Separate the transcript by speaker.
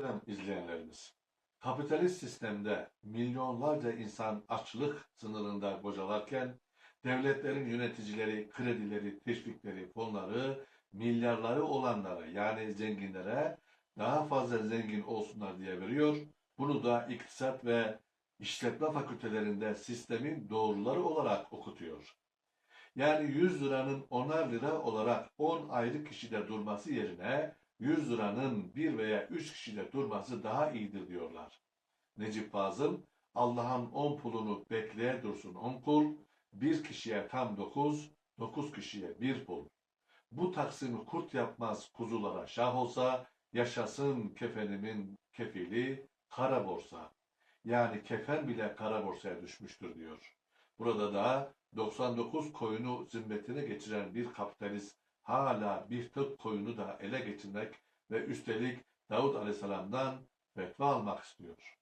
Speaker 1: Muhterem izleyenlerimiz, kapitalist sistemde milyonlarca insan açlık sınırında bocalarken, devletlerin yöneticileri kredileri, teşvikleri, fonları milyarları olanlara yani zenginlere daha fazla zengin olsunlar diye veriyor. Bunu da iktisat ve işletme fakültelerinde sistemin doğruları olarak okutuyor. Yani 100 liranın 10'ar lira olarak 10 ayrı kişide durması yerine 100 liranın bir veya 3 kişide durması daha iyidir diyorlar. Necip Fazıl, Allah'ın 10 pulunu bekleye dursun 10 pul, bir kişiye tam 9, 9 kişiye bir pul. Bu taksimi kurt yapmaz kuzulara şah olsa, yaşasın kefenimin kefili kara borsa. Yani kefen bile kara borsaya düşmüştür diyor. Burada da 99 koyunu zimmetine geçiren bir kapitalist hala bir tık koyunu da ele geçirmek ve üstelik Davut Aleyhisselam'dan fetva almak istiyor.